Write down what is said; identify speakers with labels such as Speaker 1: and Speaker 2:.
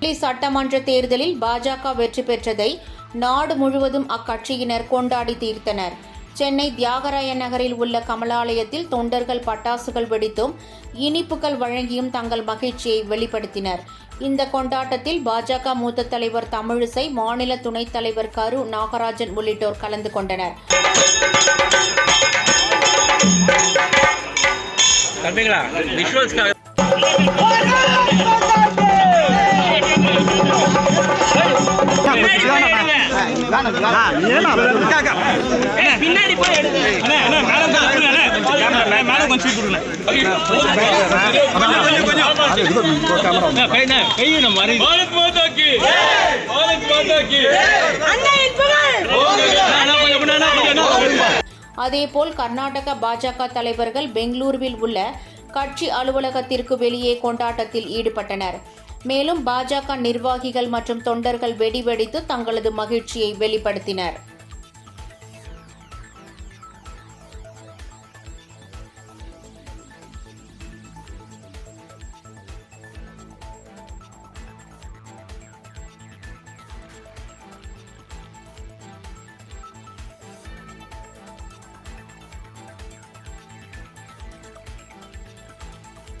Speaker 1: டெல்லி சட்டமன்ற தேர்தலில் பாஜக வெற்றி பெற்றதை நாடு முழுவதும் அக்கட்சியினர் கொண்டாடி தீர்த்தனர். சென்னை தியாகராய நகரில் உள்ள கமலாலயத்தில் தொண்டர்கள் பட்டாசுகள் வெடித்தும் இனிப்புகள் வழங்கியும் தங்கள் மகிழ்ச்சியை வெளிப்படுத்தினர். இந்த கொண்டாட்டத்தில் பாஜக மூத்த தலைவர் தமிழிசை மாநில துணைத் தலைவர் கரு நாகராஜன் உள்ளிட்டோர் கலந்து கொண்டனர்.
Speaker 2: தம்பிங்களா விஷுவல்ஸ்க்காக பின்னாடி போய் மேல கொஞ்சம்
Speaker 1: கர்நாடக பாஜக தலைவர்கள் பெங்களூருவில் உள்ள கட்சி அலுவலகத்திற்கு வெளியே கொண்டாட்டத்தில் ஈடுபட்டனர். மேலும் பாஜக நிர்வாகிகள் மற்றும் தொண்டர்கள் வெடிவெடித்து தங்களது மகிழ்ச்சியை வெளிப்படுத்தினர்.